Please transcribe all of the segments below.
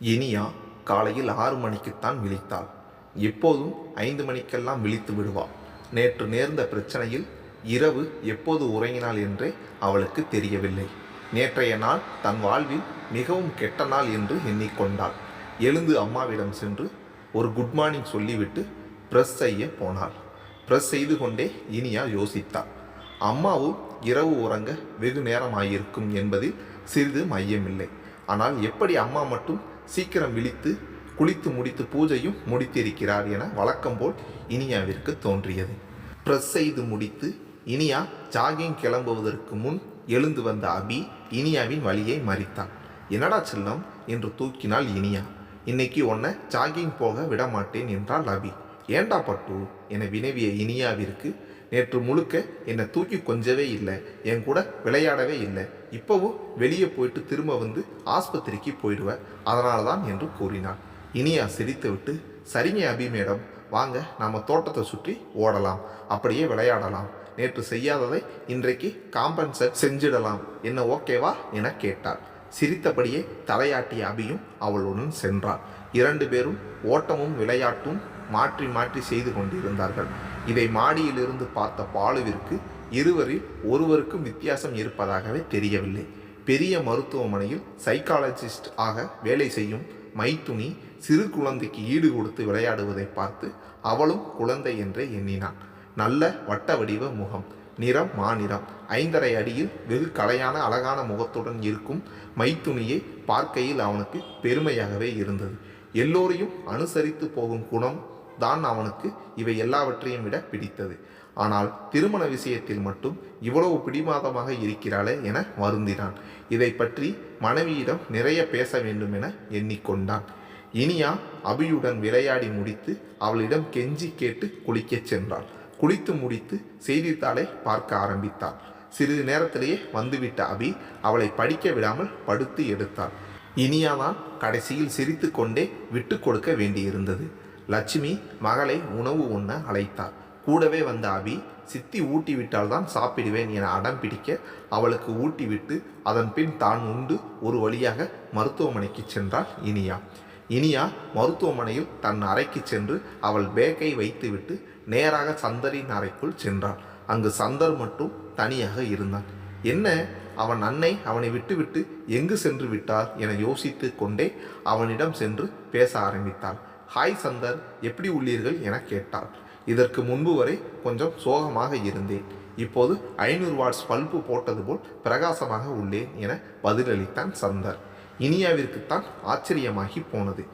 இனியா காலையில் ஆறு மணிக்குத்தான் விழித்தாள். எப்போதும் ஐந்து மணிக்கெல்லாம் விழித்து விடுவாள் நேற்று நேர்ந்த பிரச்சனையில் இரவு எப்போது உறங்கினாள் என்றே அவளுக்கு தெரியவில்லை. நேற்றைய நாள் தன் வாழ்வில் மிகவும் கெட்ட நாள் என்று எண்ணிக்கொண்டாள். எழுந்து அம்மாவிடம் சென்று ஒரு குட் மார்னிங் சொல்லிவிட்டு ப்ரெஸ் செய்ய போனாள். ப்ரெஸ் செய்து கொண்டே இனியா யோசித்தாள். அம்மாவும் இரவு உறங்க வெகு நேரமாயிருக்கும் என்பதில் சிறிது மையமில்லை. ஆனால் எப்படி அம்மா மட்டும் சீக்கிரம் விழித்து குளித்து முடித்து பூஜையும் முடித்திருக்கிறார் என வழக்கம் போல் இனியாவிற்கு தோன்றியது. ப்ரெஸ் செய்து முடித்து இனியா ஜாகிங் கிளம்புவதற்கு முன் எழுந்து வந்த அபி இனியாவின் வழியை மறித்தாள் என்னடா செல்லம்? என்று தூக்கினாள் இனியா. இன்னைக்கு உன்னை ஜாகிங் போக விட மாட்டேன் என்றாள் அபி. ஏண்டா பட்டு? என வினவிய இனியாவிற்கு நேற்று முழுக்க என்னை தூக்கி கொஞ்சவே இல்லை. என் கூட விளையாடவே இல்லை. இப்போவும் வெளியே போயிட்டு திரும்ப வந்து ஆஸ்பத்திரிக்கு போயிடுவேன். அதனால தான் என்று கூறினாள். இனியா சிரித்துவிட்டு சரிங்க அபி மேடம் வாங்க நாம் தோட்டத்தை சுற்றி ஓடலாம். அப்படியே விளையாடலாம். நேற்று செய்யாததை இன்றைக்கு காம்பன்சேட் செஞ்சிடலாம். என்ன ஓகேவா என கேட்டாள். சிரித்தபடியே தலையாட்டிய அபியும் அவளுடன் சென்றாள். இரண்டு பேரும் ஓட்டமும் விளையாட்டும் மாற்றி மாற்றி செய்து கொண்டிருந்தார்கள். இதை மாடியிலிருந்து பார்த்த பாலுவிற்கு இருவரில் ஒருவருக்கும் வித்தியாசம் இருப்பதாகவே தெரியவில்லை. பெரிய மருத்துவமனையில் சைக்காலஜிஸ்ட் ஆக வேலை செய்யும் மைத்துனி சிறு குழந்தைக்கு ஈடு கொடுத்து விளையாடுவதை பார்த்து அவளும் குழந்தை என்றே எண்ணினான். நல்ல வட்ட வடிவ முகம் நிறம் மாநிறம் ஐந்தரை அடியில் வெகு கலையான அழகான முகத்துடன் இருக்கும் மைத்துணியை பார்க்கையில் அவனுக்கு பெருமையாகவே இருந்தது. எல்லோரையும் அனுசரித்து போகும் குணம் தான் அவனுக்கு இவை எல்லாவற்றையும் விட பிடித்தது. ஆனால் திருமண விஷயத்தில் மட்டும் இவ்வளவு பிடிவாதமாக இருக்கிறாளே என வருந்தினான். இதை பற்றி மனைவியிடம் நிறைய பேச வேண்டும் என எண்ணிக்கொண்டான். இனியா அபியுடன் விளையாடி முடித்து அவளிடம் கெஞ்சி கேட்டு குளிக்கச் சென்றாள். குளித்து முடித்து செய்தித்தாளை பார்க்க ஆரம்பித்தாள். சிறிது நேரத்திலேயே வந்துவிட்ட அபி அவளை படிக்க விடாமல் படுத்து எடுத்தாள். இனியாதான் கடைசியில் சிரித்து கொண்டே விட்டு கொடுக்க வேண்டியிருந்தது. லட்சுமி மகளை உணவு உண்ண அழைத்தார் கூடவே வந்த அபி சித்தி ஊட்டி விட்டால்தான் சாப்பிடுவேன் என அடம் பிடிக்க அவளுக்கு ஊட்டிவிட்டு அதன் பின் தான் உண்டு. ஒரு வழியாக மருத்துவமனைக்கு சென்றாள் இனியா. இனியா மருத்துவமனையில் தன் அறைக்கு சென்று அவள் பேக்கை வைத்துவிட்டு நேராக சந்தரின் அறைக்குள் சென்றாள். அங்கு சந்தர் மட்டும் தனியாக இருந்தான். என்ன? அவன் அன்னை அவனை விட்டுவிட்டு எங்கு சென்று விட்டார்? என யோசித்து கொண்டே அவனிடம் சென்று பேச ஆரம்பித்தாள். ஹாய் சந்தர் எப்படி உள்ளீர்கள்? என கேட்டாள் இதற்கு முன்பு வரை கொஞ்சம் சோகமாக இருந்தேன். இப்போது ஐநூறு வாட்ஸ் பல்பு போட்டது போல் பிரகாசமாக உள்ளேன் என பதிலளித்தான் சந்தர். இனியாவிற்குத்தான் ஆச்சரியமாகி போனது.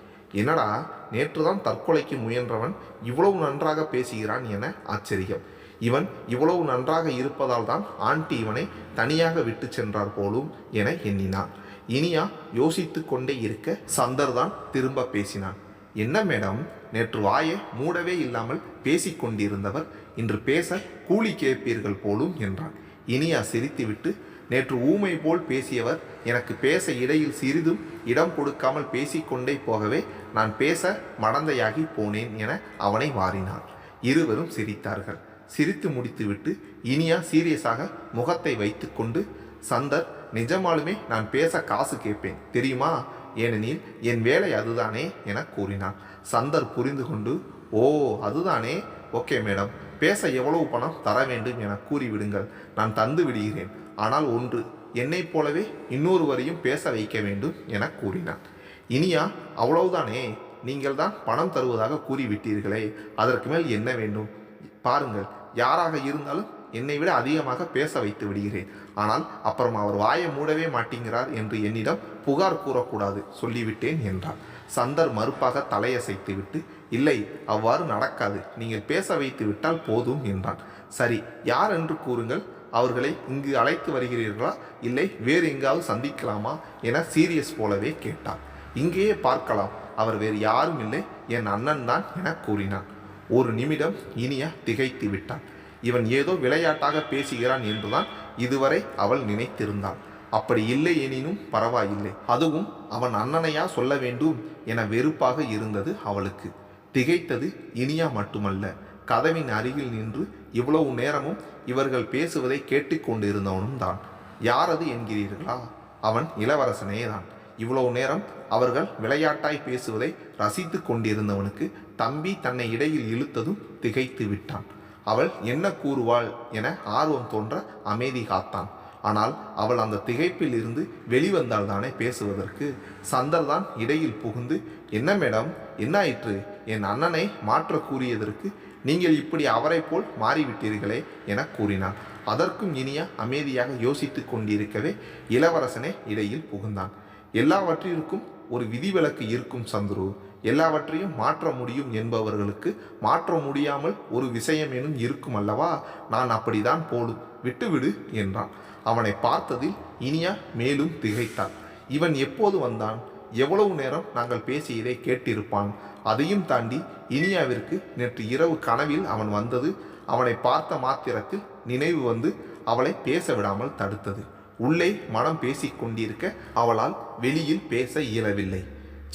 என்னடா நேற்றுதான் தற்கொலைக்கு முயன்றவன் இவ்வளவு நன்றாக பேசுகிறான் என ஆச்சரியம். இவன் இவ்வளவு நன்றாக இருப்பதால் தான் ஆண்டி இவனை தனியாக விட்டு சென்றார் போலும் என எண்ணினான். இனியா யோசித்து கொண்டே இருக்க சந்தர் தான் திரும்ப பேசினான். என்ன மேடம்? நேற்று வாயை மூடவே இல்லாமல் பேசிக்கொண்டிருந்தவர் இன்று பேச கூலி கேட்பீர்கள் போலும் என்றான். இனியா சிரித்துவிட்டு நேற்று ஊமை போல் பேசியவர் எனக்கு பேச இடையில் சிறிதும் இடம் கொடுக்காமல் பேசிக்கொண்டே போகவே நான் பேச மடந்தையாகி போனேன் என அவனை மாறினார். இருவரும் சிரித்தார்கள். சிரித்து முடித்துவிட்டு இனியா சீரியஸாக முகத்தை வைத்துக்கொண்டு சந்தர் நிஜமாலுமே நான் பேச காசு கேட்பேன் தெரியுமா? ஏனெனில் என் வேலை அதுதானே என கூறினான். சந்தர் புரிந்து கொண்டு ஓ அதுதானே? Okay madam. பேச எவ்வளவு பணம் தர வேண்டும் என கூறிவிடுங்கள். நான் தந்து விடுகிறேன். ஆனால் ஒன்று என்னைப் போலவே இன்னொருவரையும் பேச வைக்க வேண்டும் என கூறினான். இனியா அவ்வளவுதானே? நீங்கள் தான் பணம் தருவதாக கூறிவிட்டீர்களே. அதற்கு மேல் என்ன வேண்டும்? பாருங்கள். யாராக இருந்தாலும் என்னை விட அதிகமாக பேச வைத்து விடுகிறேன். ஆனால் அப்புறம் அவர் வாயை மூடவே மாட்டேங்கிறார் என்று என்னிடம் புகார் கூறக்கூடாது சொல்லிவிட்டேன் என்றார். சந்தர் மறுப்பாக தலையசைத்து விட்டு இல்லை அவ்வாறு நடக்காது. நீங்கள் பேச வைத்து விட்டால் போதும் என்றான். சரி யார் என்று கூறுங்கள். அவர்களை இங்கு அழைத்து வருகிறீர்களா? இல்லை வேறு எங்காவது சந்திக்கலாமா? என சீரியஸ் போலவே கேட்டார் இங்கேயே பார்க்கலாம். அவர் வேறு யாரும் இல்லை. என் அண்ணன் தான் என கூறினான். ஒரு நிமிடம் இனியா திகைத்து விட்டான். இவன் ஏதோ விளையாட்டாக பேசுகிறான் என்றுதான் இதுவரை அவள் நினைத்திருந்தாள். அப்படி இல்லை எனினும் பரவாயில்லை. அதுவும் அவன் அண்ணனையா சொல்ல வேண்டும் என வெறுப்பாக இருந்தது அவளுக்கு. திகைத்தது இனியா மட்டுமல்ல. கதவின் அருகில் நின்று இவ்வளவு நேரமும் இவர்கள் பேசுவதை கேட்டுக்கொண்டிருந்தவனும் தான். யாரது என்கிறீர்களா? அவன் இளவரசனே தான். இவ்வளவு நேரம் அவர்கள் விளையாட்டாய் பேசுவதை ரசித்து கொண்டிருந்தவனுக்கு தம்பி தன்னை இடையில் இழுத்ததும் திகைத்து விட்டான் அவள் என்ன கூறுவாள் என ஆர்வம் தோன்ற அமைதி காத்தான். ஆனால் அவள் அந்த திகைப்பில் இருந்து வெளிவந்தால் தானே பேசுவதற்கு? சந்தர் தான் இடையில் புகுந்து என்ன மேடம் என்ன ஆயிற்று? என் அண்ணனை மாற்ற கூறியதற்கு நீங்கள் இப்படி அவரை போல் மாறிவிட்டீர்களே என கூறினான் அதற்கும் இனியா அமைதியாக யோசித்துக் கொண்டிருக்கவே இளவரசனே இடையில் புகுந்தான். எல்லாவற்றிற்கும் ஒரு விதிவிலக்கு இருக்கும் சந்துரு. எல்லாவற்றையும் மாற்ற முடியும் என்பவர்களுக்கு மாற்ற முடியாமல் ஒரு விஷயம் எனும் இருக்கும் அல்லவா? நான் அப்படிதான் போடும் விட்டுவிடு என்றான். அவனை பார்த்ததில் இனியா மேலும் திகைத்தான். இவன் எப்போது வந்தான்? எவ்வளவு நேரம் நாங்கள் பேசியதை கேட்டிருப்பான்? அதையும் தாண்டி இனியாவிற்கு நேற்று இரவு கனவில் அவன் வந்தது. அவனை பார்த்த மாத்திரத்தில் நினைவு வந்து அவளை பேச விடாமல் தடுத்தது. உள்ளே மனம் பேசிக் கொண்டிருக்க அவளால் வெளியில் பேச இயலவில்லை.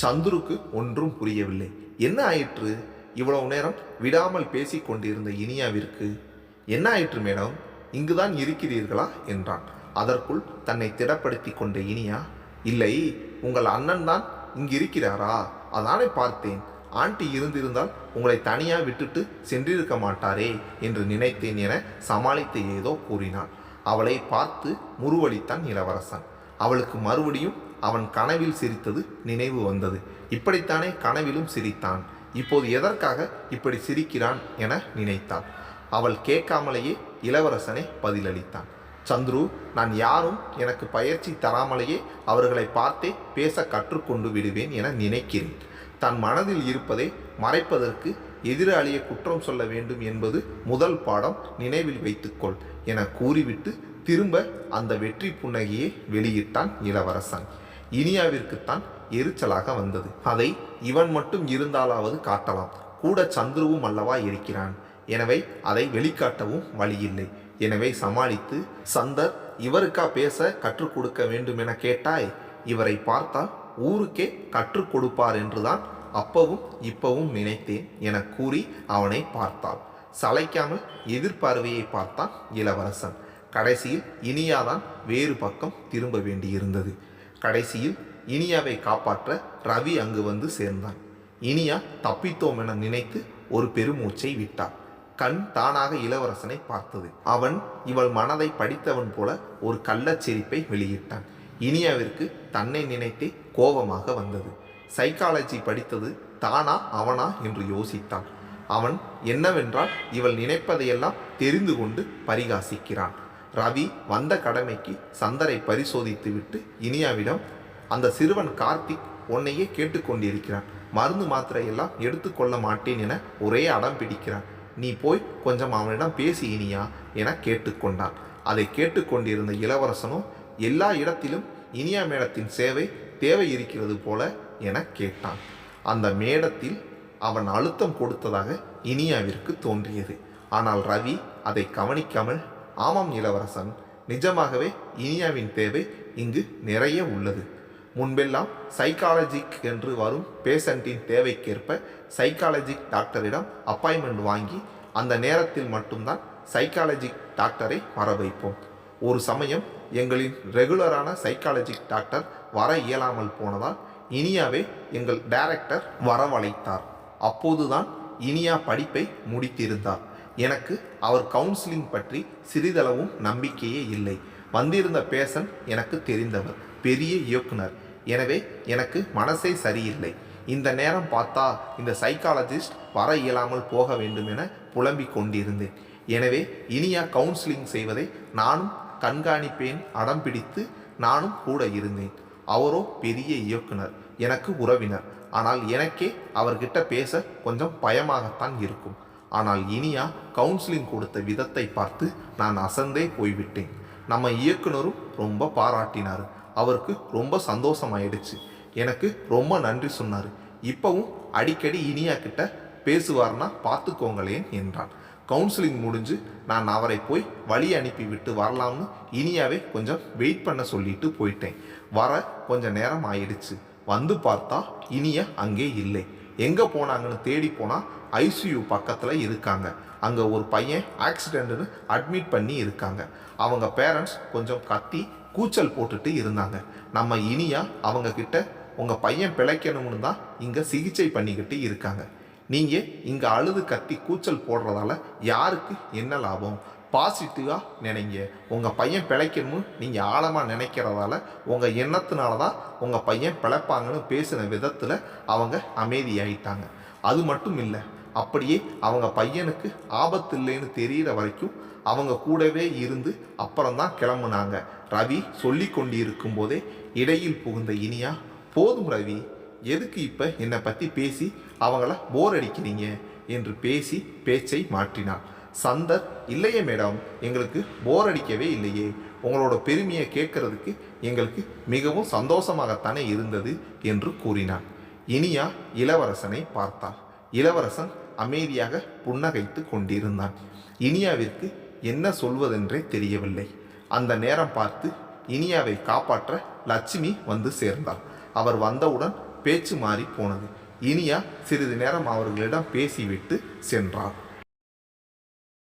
சந்துருக்கு ஒன்றும் புரியவில்லை. என்ன ஆயிற்று? இவ்வளவு நேரம் விடாமல் பேசி கொண்டிருந்த இனியாவிற்கு என்ன ஆயிற்று மேடம்? இங்குதான் இருக்கிறீர்களா? என்றான். அதற்குள் தன்னை திடப்படுத்தி கொண்ட இனியா இல்லை உங்கள் அண்ணன் தான் இங்கு இருக்கிறாரா அதானே பார்த்தேன். ஆண்டி இருந்திருந்தால் உங்களை தனியாக விட்டுட்டு சென்றிருக்க மாட்டாரே என்று நினைத்தேன் என சமாளித்து ஏதோ கூறினான் அவளை பார்த்து முருவளித்தான் இளவரசன். அவளுக்கு மறுபடியும் அவன் கனவில் சிரித்தது நினைவு வந்தது. இப்படித்தானே கனவிலும் சிரித்தான். இப்போது எதற்காக இப்படி சிரிக்கிறான் என நினைத்தாள் அவள் கேட்காமலேயே இளவரசனை பதிலளித்தான். சந்துரு நான் யாரும் எனக்கு பயிற்சி தராமலேயே அவர்களை பார்த்தே பேச கற்றுக்கொண்டு விடுவேன் என நினைக்கிறேன். தன் மனதில் இருப்பதை மறைப்பதற்கு எதிராளியை குற்றம் சொல்ல வேண்டும் என்பது முதல் பாடம் நினைவில் வைத்துக்கொள் என கூறிவிட்டு திரும்ப அந்த வெற்றி புன்னகையை வெளியிட்டான் இளவரசன். இனியாவிற்குத்தான் எரிச்சலாக வந்தது. அதை இவன் மட்டும் இருந்தாலாவது காட்டலாம். கூட சந்துருவும் அல்லவா இருக்கிறான். எனவே அதை வெளிக்காட்டவும் வழியில்லை. எனவே சமாளித்து சந்தர் இவருக்கா பேச கற்றுக் கொடுக்க வேண்டும் என கேட்டாய்? இவரை பார்த்தால் ஊருக்கே கற்றுக் கொடுப்பார் என்றுதான் அப்பவும் இப்பவும் நினைத்தேன் என கூறி அவனை பார்த்தாள். சளைக்காமல் எதிர்பார்வையை பார்த்தான் இளவரசன். கடைசியில் இனியாதான் வேறு பக்கம் திரும்ப வேண்டியிருந்தது. கடைசியில் இனியாவை காப்பாற்ற ரவி அங்கு வந்து சேர்ந்தான். இனியா தப்பித்தோம் என நினைத்து ஒரு பெருமூச்சை விட்டார். கண் தானாக இளவரசனை பார்த்தது. அவன் இவள் மனதை படித்தவன் போல ஒரு கள்ளச்சிரிப்பை வெளியிட்டான். இனியாவிற்கு தன்னை நினைத்தே கோபமாக வந்தது. சைக்காலஜி படித்தது தானா அவனா என்று யோசித்தான். அவன் என்னவென்றால் இவள் நினைப்பதையெல்லாம் தெரிந்து கொண்டு பரிகாசிக்கிறான். ரவி வந்த கடமைக்கு சந்தரை பரிசோதித்துவிட்டு இனியாவிடம் அந்த சிறுவன் கார்த்திக் உன்னையே கேட்டுக்கொண்டிருக்கிறான் மருந்து மாத்திரையெல்லாம் எடுத்துக்கொள்ள மாட்டேன் என ஒரே அடம் பிடிக்கிறான். நீ போய் கொஞ்சம் அவனிடம் பேசி இனியா என கேட்டுக்கொண்டான் அதை கேட்டுக்கொண்டிருந்த இளவரசனும் எல்லா இடத்திலும் இனியா மேடத்தின் சேவை தேவை இருக்கிறது போல என கேட்டான். அந்த மேடத்தில் அவன் அழுத்தம் கொடுத்ததாக இனியாவிற்கு தோன்றியது. ஆனால் ரவி அதை கவனிக்காமல் ஆமாம் இளவரசன் நிஜமாகவே இனியாவின் தேவை இங்கு நிறைய உள்ளது. முன்பெல்லாம் சைக்காலஜிக் என்று வரும் பேஷண்ட்டின் தேவைக்கேற்ப சைக்காலஜிக் டாக்டரிடம் அப்பாயின்மெண்ட் வாங்கி அந்த நேரத்தில் மட்டும்தான் சைக்காலஜிக் டாக்டரை வர வைப்போம். ஒரு சமயம் எங்களின் ரெகுலரான சைக்காலஜிக் டாக்டர் வர இயலாமல் போனதால் இனியாவே எங்கள் டைரக்டர் வரவழைத்தார். அப்போதுதான் இனியா படிப்பை முடித்திருந்தார். எனக்கு அவர் கவுன்சிலிங் பற்றி சிறிதளவும் நம்பிக்கையே இல்லை. வந்திருந்த பேஷண்ட் எனக்கு தெரிந்தவர் பெரிய இயக்குனர். எனவே எனக்கு மனசே சரியில்லை. இந்த நேரம் பார்த்தா இந்த சைக்காலஜிஸ்ட் வர இயலாமல் போக வேண்டும் என புலம்பிக் கொண்டிருந்தேன். எனவே இனியா கவுன்சிலிங் செய்வதை நானும் கண்காணிப்பேன் அடம் பிடித்து நானும் கூட இருந்தேன். அவரோ பெரிய இயக்குனர் எனக்கு உறவினர். ஆனால் எனக்கே அவர்கிட்ட பேச கொஞ்சம் பயமாகத்தான் இருக்கும். ஆனால் இனியா கவுன்சிலிங் கொடுத்த விதத்தை பார்த்து நான் அசந்தே போய்விட்டேன். நம்ம இயக்குனரும் ரொம்ப பாராட்டினார். அவருக்கு ரொம்ப சந்தோஷமாயிடுச்சு. எனக்கு ரொம்ப நன்றி சொன்னார். இப்போவும் அடிக்கடி இனியா கிட்ட பேசுவார்னா பார்த்துக்கோங்களேன் என்றான். கவுன்சிலிங் முடிஞ்சு நான் அவரை போய் வழி அனுப்பி விட்டு வரலாம்னு இனியாவே கொஞ்சம் வெயிட் பண்ண சொல்லிட்டு போயிட்டேன். வர கொஞ்சம் நேரம் ஆயிடுச்சு. வந்து பார்த்தா இனிய அங்கே இல்லை. எங்கே போனாங்கன்னு தேடி போனால் ஐசியூ பக்கத்தில் இருக்காங்க. அங்கே ஒரு பையன் ஆக்சிடென்ட்னு அட்மிட் பண்ணி இருக்காங்க. அவங்க பேரண்ட்ஸ் கொஞ்சம் கத்தி கூச்சல் போட்டுட்டு இருந்தாங்க. நம்ம இனியா அவங்கக்கிட்ட உங்கள் பையன் பிழைக்கணும்னு தான் இங்கே சிகிச்சை பண்ணிக்கிட்டு இருக்காங்க. நீங்கள் இங்கே அழுது கத்தி கூச்சல் போடுறதால யாருக்கு என்ன லாபம்? பாசிட்டிவாக நினைங்க. உங்கள் பையன் பிழைக்கணும்னு நீங்கள் ஆழமாக நினைக்கிறதால உங்கள் எண்ணத்தினால தான் உங்கள் பையன் பிழைப்பாங்கன்னு பேசின விதத்தில் அவங்க அமைதியாயிட்டாங்க. அது மட்டும் இல்லை அப்படியே அவங்க பையனுக்கு ஆபத்து இல்லைன்னு தெரியிற வரைக்கும் அவங்க கூடவே இருந்து அப்புறம்தான் கிளம்புனாங்க. ரவி சொல்லி கொண்டு இருக்கும்போதே இடையில் புகுந்த இனியா போதும் ரவி எதுக்கு இப்போ என்னை பற்றி பேசி அவங்கள போர் அடிக்கிறீங்க? என்று பேசி பேச்சை மாற்றினார் சந்தர் இல்லையே மேடம். எங்களுக்கு போர் அடிக்கவே இல்லையே. உங்களோட பெருமையை கேட்கறதுக்கு எங்களுக்கு மிகவும் சந்தோஷமாகத்தானே இருந்தது என்று கூறினான். இனியா இளவரசனை பார்த்தாள். இளவரசன் அமைதியாக புன்னகைத்து கொண்டிருந்தான். இனியாவிற்கு என்ன சொல்வதென்றே தெரியவில்லை. அந்த நேரம் பார்த்து இனியாவை காப்பாற்ற லட்சுமி வந்து சேர்ந்தாள். அவர் வந்தவுடன் பேச்சு மாறி போனது. இனியா சிறிது நேரம் அவர்களிடம் பேசிவிட்டு சென்றார்